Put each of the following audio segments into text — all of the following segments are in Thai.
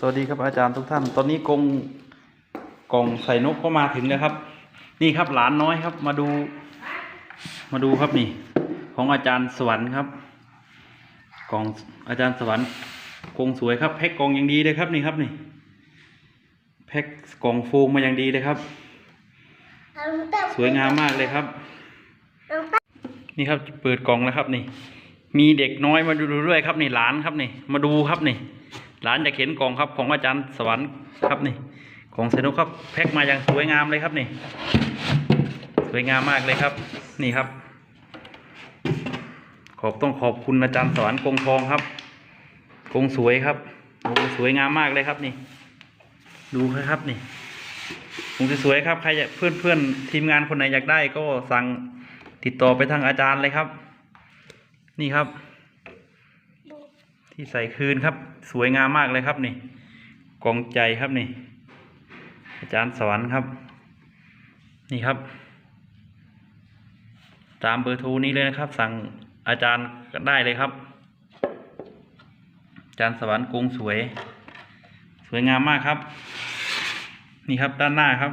สวัสดีครับอาจารย์ทุกท่าน ตอนนี้กงกล่องใส่นกก็มาถึงแล้วครับ นี่ครับหลานน้อยครับ มาดู มาดูครับนี่ ของอาจารย์สวรรค์ครับ กล่องอาจารย์สวรรค์กงสวยครับแพ็คกล่องอย่างดีเลยครับนี่ครับนี่แพ็คกล่องโฟมมาอย่างดีเลยครับ สวยงามมากเลยครับ นี่ครับเปิดกล่องแล้วครับนี่ มีเด็กน้อยมาดูด้วยครับนี่หลานครับนี่ มาดูครับนี่ หลานจะเข็นกล่องครับของอาจารย์สวรรค์ครับนี่ ของเซนุครับแพ็คมาอย่างสวยงามเลยครับนี่ สวยงามมากเลยครับ นี่ครับ ขอบต้องขอบคุณอาจารย์สวรรค์กงทองครับกงสวยครับโอ้สวยงามมากเลยครับนี่ ดูครับนี่คงสวยๆครับใครเพื่อนเพื่อนๆทีมงานคนไหนอยากได้ก็สั่งติดต่อไปทางอาจารย์เลยครับ นี่ครับ ที่ใส่คืนครับ สวยงามมากเลยครับนี่กองใจครับนี่ อาจารย์สวรรค์ครับ นี่ครับ ตามเบอร์โทรนี้เลยนะครับ สั่งอาจารย์ก็ได้เลยครับ อาจารย์สวรรค์กรุงสวย สวยงามมากครับ นี่ครับด้านหน้าครับ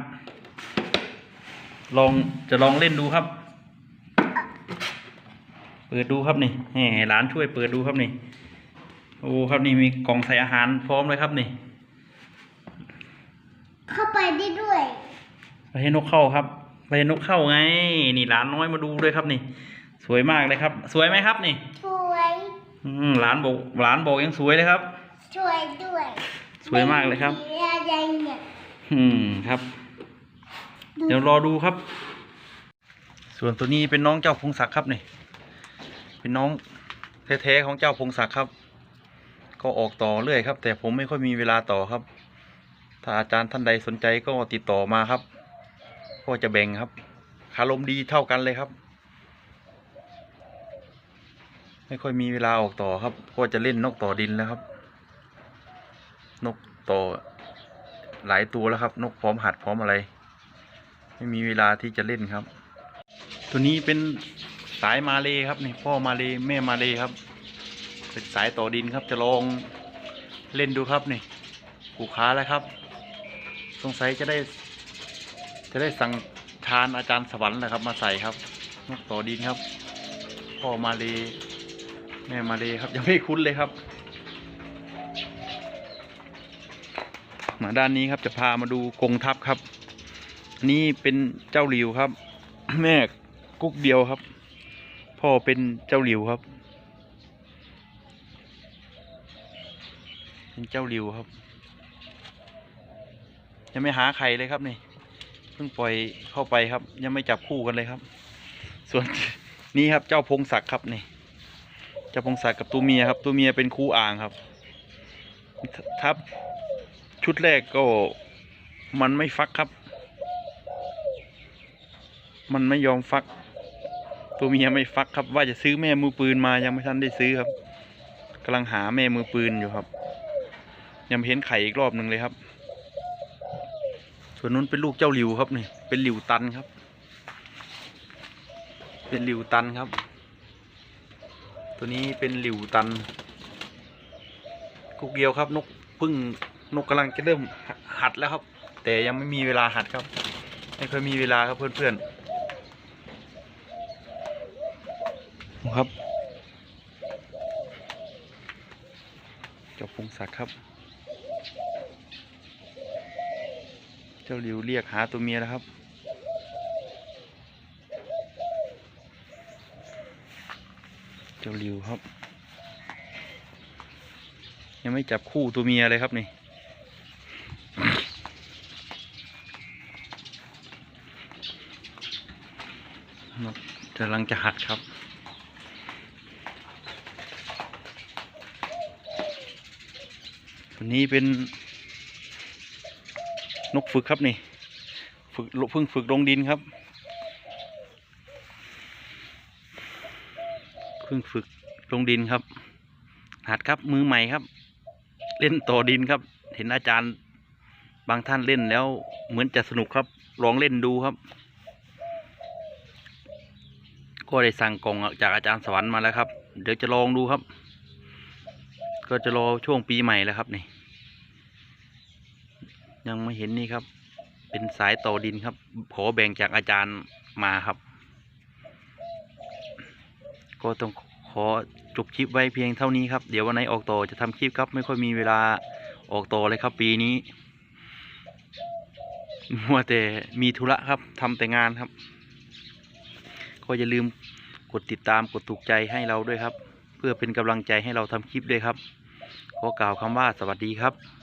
ลองจะลองเล่นดูครับ เปิดดูครับนี่แหมหลานช่วยเปิดดูครับนี่ โอ้ครับนี่มีกล่องใส่อาหารพร้อมเลยครับนี่ เข้าไปได้ด้วยไปให้นกเข้าครับ ไปให้นกเข้าไง นี่หลานน้อยมาดูด้วยครับนี่ สวยมากเลยครับ สวยไหมครับนี่ สวยอืมหลานบอกหลานบอกยังสวยเลยครับ สวยด้วยสวยมากเลยครับมีอะไรเนี่ยอืมครับ เดี๋ยวรอดูครับ ส่วนตัวนี้เป็นน้องเจ้าพงศักดิ์ครับนี่ เป็นน้องแท้ๆของเจ้าพงศักดิ์ครับ ก็ออกต่อเรื่อยครับ แต่ผมไม่ค่อยมีเวลาต่อครับ ถ้าอาจารย์ท่านใดสนใจก็ติดต่อมาครับ ก็จะแบ่งครับคารมดีเท่ากันเลยครับ ไม่ค่อยมีเวลาออกต่อครับ ก็จะเล่นนกต่อดินแล้วครับ นกต่อหลายตัวแล้วครับ นกพร้อมหัดพร้อมอะไร ไม่มีเวลาที่จะเล่นครับ ตัวนี้เป็นสายมาเลยครับนี่พ่อมาเลยแม่มาเลยครับ เป็นสายต่อดินครับจะลองเล่นดูครับนี่ผูกขาแล้วครับ สงสัยจะได้ จะได้สั่งทานอาจารย์สวรรค์แหละครับ มาใส่ครับนกต่อดินครับพ่อมาเลยแม่มาเลยครับยังไม่คุ้นเลยครับมาด้านนี้ครับจะพามาดูกรงทัพครับ นี่เป็นเจ้าหลิวครับ แม่กุ๊กเดียวครับ พ่อเป็นเจ้าหลิวครับ เป็นเจ้าหลิวครับ ยังไม่หาไข่เลยครับนี่เพิ่งปล่อยเข้าไปครับ ยังไม่จับคู่กันเลยครับ ส่วนนี้ครับเจ้าพงศักดิ์ครับนี่เจ้าพงศักดิ์กับตัวเมียครับ ตัวเมียเป็นคู่อ่างครับ ทับชุดแรกก็มันไม่ฟักครับ มันไม่ยอมฟัก ตัวเมียไม่ฟักครับ ว่าจะซื้อแม่มือปืนมายังไม่ทันได้ซื้อครับกำลังหาแม่มือปืนอยู่ครับ ยังเห็นไข่อีกรอบหนึ่งเลยครับ ส่วนนู้นเป็นลูกเจ้าหลิวครับนี่เป็นหลิวตันครับ เป็นหลิวตันครับ ตัวนี้เป็นหลิวตันกุกเกียวครับ นกพึ่งนกกำลังจะเริ่มหัดแล้วครับ แต่ยังไม่มีเวลาหัดครับ ไม่เคยมีเวลาครับเพื่อนๆครับเจ้าพงศักดิ์ครับ เจ้าหลิวเรียกหาตัวเมียแล้วครับ เจ้าหลิวครับ ยังไม่จับคู่ตัวเมียเลยครับนี่นกกำลังจะหัดครับตัวนี้เป็น นกฝึกครับนี่ฝึกเพิ่งฝึกลงดินครับเพิ่งฝึกลงดินครับ หัดครับมือใหม่ครับ เล่นต่อดินครับ เห็นอาจารย์บางท่านเล่นแล้วเหมือนจะสนุกครับลองเล่นดูครับ ก็ได้สั่งกล่องจากอาจารย์สวรรค์มาแล้วครับ เดี๋ยวจะลองดูครับ ก็จะรอช่วงปีใหม่แล้วครับนี่ ยังไม่เห็นนี่ครับ เป็นสายต่อดินครับ ขอแบ่งจากอาจารย์มาครับ ก็ต้องขอจบคลิปไว้เพียงเท่านี้ครับ เดี๋ยววันไหนออกต่อจะทำคลิปครับ ไม่ค่อยมีเวลาออกต่อเลยครับ ปีนี้มัวแต่มีธุระครับทำแต่งานครับ ก็อย่าลืมกดติดตามกดถูกใจให้เราด้วยครับ เพื่อเป็นกำลังใจให้เราทำคลิปด้วยครับขอกล่าวคำว่าสวัสดีครับ